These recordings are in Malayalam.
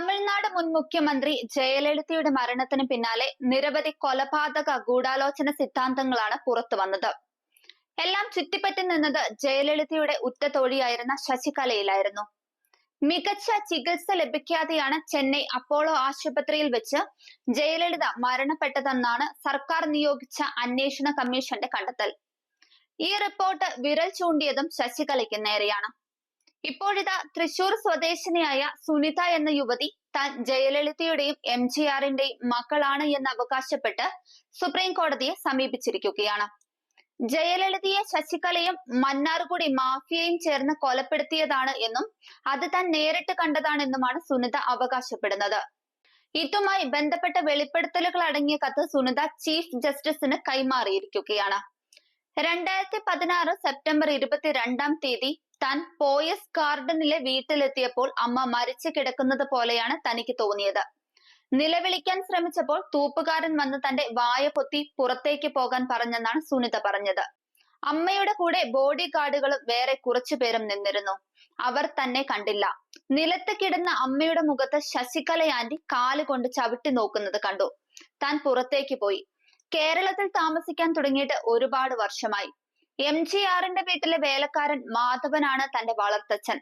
തമിഴ്നാട് മുൻ മുഖ്യമന്ത്രി ജയലളിതയുടെ മരണത്തിന് പിന്നാലെ നിരവധി കൊലപാതക ഗൂഢാലോചന സിദ്ധാന്തങ്ങളാണ് പുറത്തു വന്നത്. എല്ലാം ചുറ്റിപ്പറ്റി നിന്നത് ജയലളിതയുടെ ഉറ്റ തൊഴിയായിരുന്ന ശശികലയിലായിരുന്നു. മികച്ച ചികിത്സ ലഭിക്കാതെയാണ് ചെന്നൈ അപ്പോളോ ആശുപത്രിയിൽ വെച്ച് ജയലളിത മരണപ്പെട്ടതെന്നാണ് സർക്കാർ നിയോഗിച്ച അന്വേഷണ കമ്മീഷന്റെ കണ്ടെത്തൽ. ഈ റിപ്പോർട്ട് വിരൽ ചൂണ്ടിയതും ശശികലയ്ക്ക് നേരെയാണ്. ഇപ്പോഴിതാ തൃശൂർ സ്വദേശിനിയായ സുനിത എന്ന യുവതി താൻ ജയലളിതയുടെയും എം ജി ആറിന്റെയും മക്കളാണ് എന്ന് അവകാശപ്പെട്ട് സുപ്രീം കോടതിയെ സമീപിച്ചിരിക്കുകയാണ്. ജയലളിതയെ ശശികലയും മന്നാർകുടി മാഫിയയും ചേർന്ന് കൊലപ്പെടുത്തിയതാണ് എന്നും അത് താൻ നേരിട്ട് കണ്ടതാണെന്നുമാണ് സുനിത അവകാശപ്പെടുന്നത്. ഇതുമായി ബന്ധപ്പെട്ട വെളിപ്പെടുത്തലുകൾ അടങ്ങിയ കത്ത് സുനിത ചീഫ് ജസ്റ്റിസിന് കൈമാറിയിരിക്കുകയാണ്. രണ്ടായിരത്തി പതിനാറ് സെപ്റ്റംബർ ഇരുപത്തിരണ്ടാം തീയതി താൻ പോയസ് ഗാർഡനിലെ വീട്ടിലെത്തിയപ്പോൾ അമ്മ മരിച്ചു കിടക്കുന്നത് പോലെയാണ് തനിക്ക് തോന്നിയത്. നിലവിളിക്കാൻ ശ്രമിച്ചപ്പോൾ തൂപ്പുകാരൻ വന്ന് തന്റെ വായ പൊത്തി പുറത്തേക്ക് പോകാൻ പറഞ്ഞെന്നാണ് സുനിത പറഞ്ഞത്. അമ്മയുടെ കൂടെ ബോഡി ഗാർഡുകളും വേറെ കുറച്ചു പേരും നിന്നിരുന്നു. അവർ തന്നെ കണ്ടില്ല. നിലത്ത് കിടന്ന അമ്മയുടെ മുഖത്ത് ശശികല കാലുകൊണ്ട് ചവിട്ടി നോക്കുന്നത് കണ്ടു. താൻ പുറത്തേക്ക് പോയി. കേരളത്തിൽ താമസിക്കാൻ തുടങ്ങിയിട്ട് ഒരുപാട് വർഷമായി. എം ജി ആറിന്റെ വീട്ടിലെ വേലക്കാരൻ മാധവനാണ് തന്റെ വളർത്തച്ഛൻ.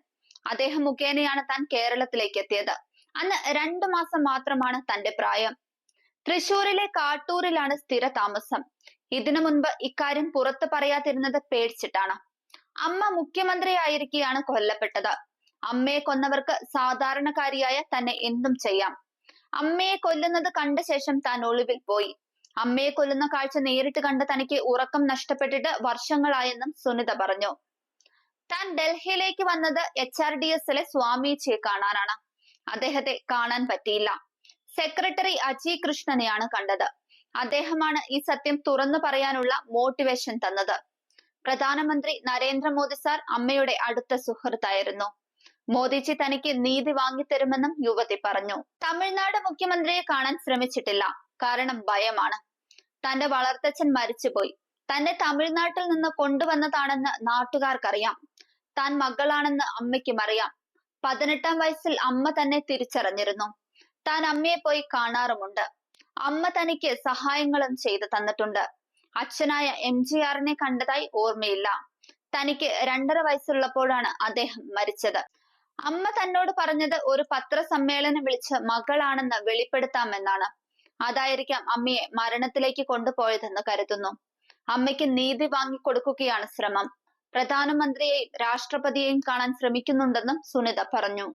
അദ്ദേഹം മുഖേനയാണ് താൻ കേരളത്തിലേക്ക് എത്തിയത്. അന്ന് രണ്ടു മാസം മാത്രമാണ് തന്റെ പ്രായം. തൃശൂരിലെ കാട്ടൂരിലാണ് സ്ഥിര താമസം. ഇതിനു മുൻപ് ഇക്കാര്യം പുറത്തു പറയാതിരുന്നത് പേടിച്ചിട്ടാണ്. അമ്മ മുഖ്യമന്ത്രിയായിരിക്കെയാണ് കൊല്ലപ്പെട്ടത്. അമ്മയെ കൊന്നവർക്ക് സാധാരണക്കാരിയായ തന്നെ എന്തും ചെയ്യാം. അമ്മയെ കൊല്ലുന്നത് കണ്ട ശേഷം താൻ ഒളിവിൽ പോയി. അമ്മയെ കൊല്ലുന്ന കാഴ്ച നേരിട്ട് കണ്ട് തനിക്ക് ഉറക്കം നഷ്ടപ്പെട്ടിട്ട് വർഷങ്ങളായെന്നും സുനിത പറഞ്ഞു. താൻ ഡൽഹിയിലേക്ക് വന്നത് എച്ച് ആർ ഡി എസിലെ സ്വാമിജിയെ കാണാനാണ്. അദ്ദേഹത്തെ കാണാൻ പറ്റിയില്ല. സെക്രട്ടറി അജി കൃഷ്ണനെയാണ് കണ്ടത്. അദ്ദേഹമാണ് ഈ സത്യം തുറന്നു പറയാനുള്ള മോട്ടിവേഷൻ തന്നത്. പ്രധാനമന്ത്രി നരേന്ദ്രമോദി സാർ അമ്മയുടെ അടുത്ത സുഹൃത്തായിരുന്നു. മോദിജി തനിക്ക് നീതി വാങ്ങിത്തരുമെന്നും യുവതി പറഞ്ഞു. തമിഴ്നാട് മുഖ്യമന്ത്രിയെ കാണാൻ ശ്രമിച്ചിട്ടില്ല. കാരണം ഭയമാണ്. തന്റെ വളർത്തച്ഛൻ മരിച്ചുപോയി. തന്നെ തമിഴ്നാട്ടിൽ നിന്ന് കൊണ്ടുവന്നതാണെന്ന് നാട്ടുകാർക്കറിയാം. താൻ മകളാണെന്ന് അമ്മയ്ക്കും അറിയാം. പതിനെട്ടാം വയസ്സിൽ അമ്മ തന്നെ തിരിച്ചറിഞ്ഞിരുന്നു. താൻ അമ്മയെ പോയി കാണാറുമുണ്ട്. അമ്മ തനിക്ക് സഹായങ്ങളും ചെയ്തു തന്നിട്ടുണ്ട്. അച്ഛനായ എം ജി ആറിനെ കണ്ടതായി ഓർമ്മയില്ല. തനിക്ക് രണ്ടര വയസ്സുള്ളപ്പോഴാണ് അദ്ദേഹം മരിച്ചത്. അമ്മ തന്നോട് പറഞ്ഞത് ഒരു പത്രസമ്മേളനം വിളിച്ച് മകളാണെന്ന് വെളിപ്പെടുത്താമെന്നാണ്. അതായിരിക്കാം അമ്മയെ മരണത്തിലേക്ക് കൊണ്ടുപോയതെന്ന് കരുതുന്നു. അമ്മയ്ക്ക് നീതി വാങ്ങിക്കൊടുക്കുകയാണ് ശ്രമം. പ്രധാനമന്ത്രിയെയും രാഷ്ട്രപതിയെയും കാണാൻ ശ്രമിക്കുന്നുണ്ടെന്നും സുനിത പറഞ്ഞു.